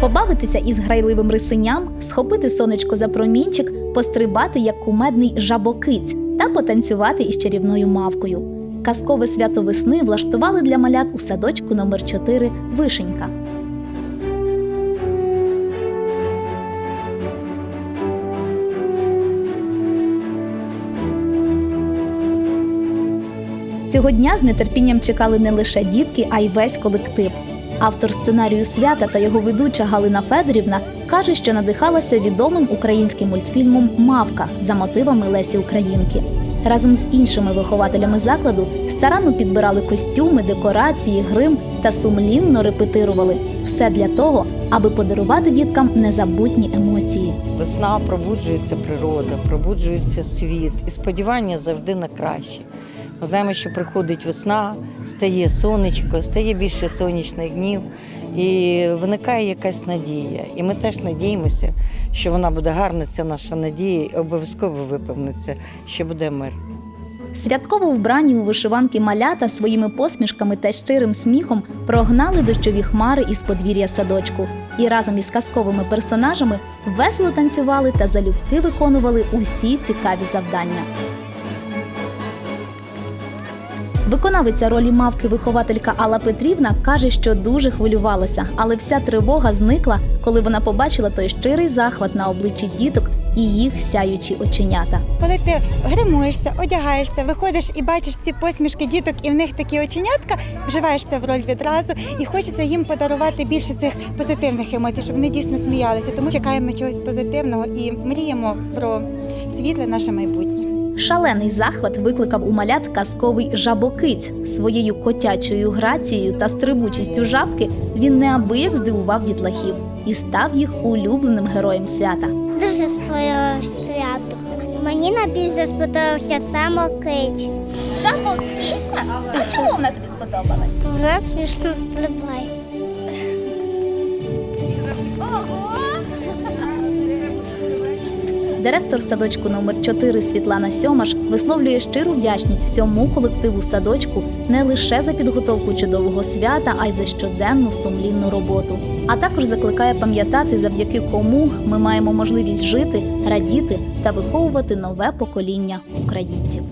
Побавитися із грайливим рисиням, схопити сонечко за промінчик, пострибати як кумедний жабокиць та потанцювати із чарівною мавкою. Казкове свято весни влаштували для малят у садочку номер 4 Вишенька. Цього дня з нетерпінням чекали не лише дітки, а й весь колектив. Автор сценарію свята та його ведуча Галина Федорівна каже, що надихалася відомим українським мультфільмом Мавка за мотивами Лесі Українки. Разом з іншими вихователями закладу старанно підбирали костюми, декорації, грим та сумлінно репетирували все для того, аби подарувати діткам незабутні емоції. Весна пробуджується природа, пробуджується світ, і сподівання завжди на краще. Ми знаємо, що приходить весна, стає сонечко, стає більше сонячних днів, і виникає якась надія. І ми теж надіємося, що вона буде гарна, ця наша надія, і обов'язково виповниться, що буде мир. Святково вбрані у вишиванки малята своїми посмішками та щирим сміхом прогнали дощові хмари із подвір'я садочку і разом із казковими персонажами весело танцювали та залюбки виконували усі цікаві завдання. Виконавиця ролі мавки вихователька Алла Петрівна каже, що дуже хвилювалася, але вся тривога зникла, коли вона побачила той щирий захват на обличчі діток і їх сяючі оченята. Коли ти гримуєшся, одягаєшся, виходиш і бачиш ці посмішки діток, і в них такі оченятка, вживаєшся в роль відразу, і хочеться їм подарувати більше цих позитивних емоцій, щоб вони дійсно сміялися. Тому чекаємо чогось позитивного і мріємо про світле наше майбутнє. Шалений захват викликав у малят казковий жабокиць своєю котячою грацією та стрибучістю жабки. Він неабияк здивував дітлахів і став їх улюбленим героєм свята. Дуже сподобалось свято. Мені найбільше сподобався саме кич. Жабокиця? А чому вона тобі сподобалась? Вона смішно стрибає. Директор садочку номер 4 Світлана Сьомаш висловлює щиру вдячність всьому колективу садочку не лише за підготовку чудового свята, а й за щоденну сумлінну роботу. А також закликає пам'ятати, завдяки кому ми маємо можливість жити, радіти та виховувати нове покоління українців.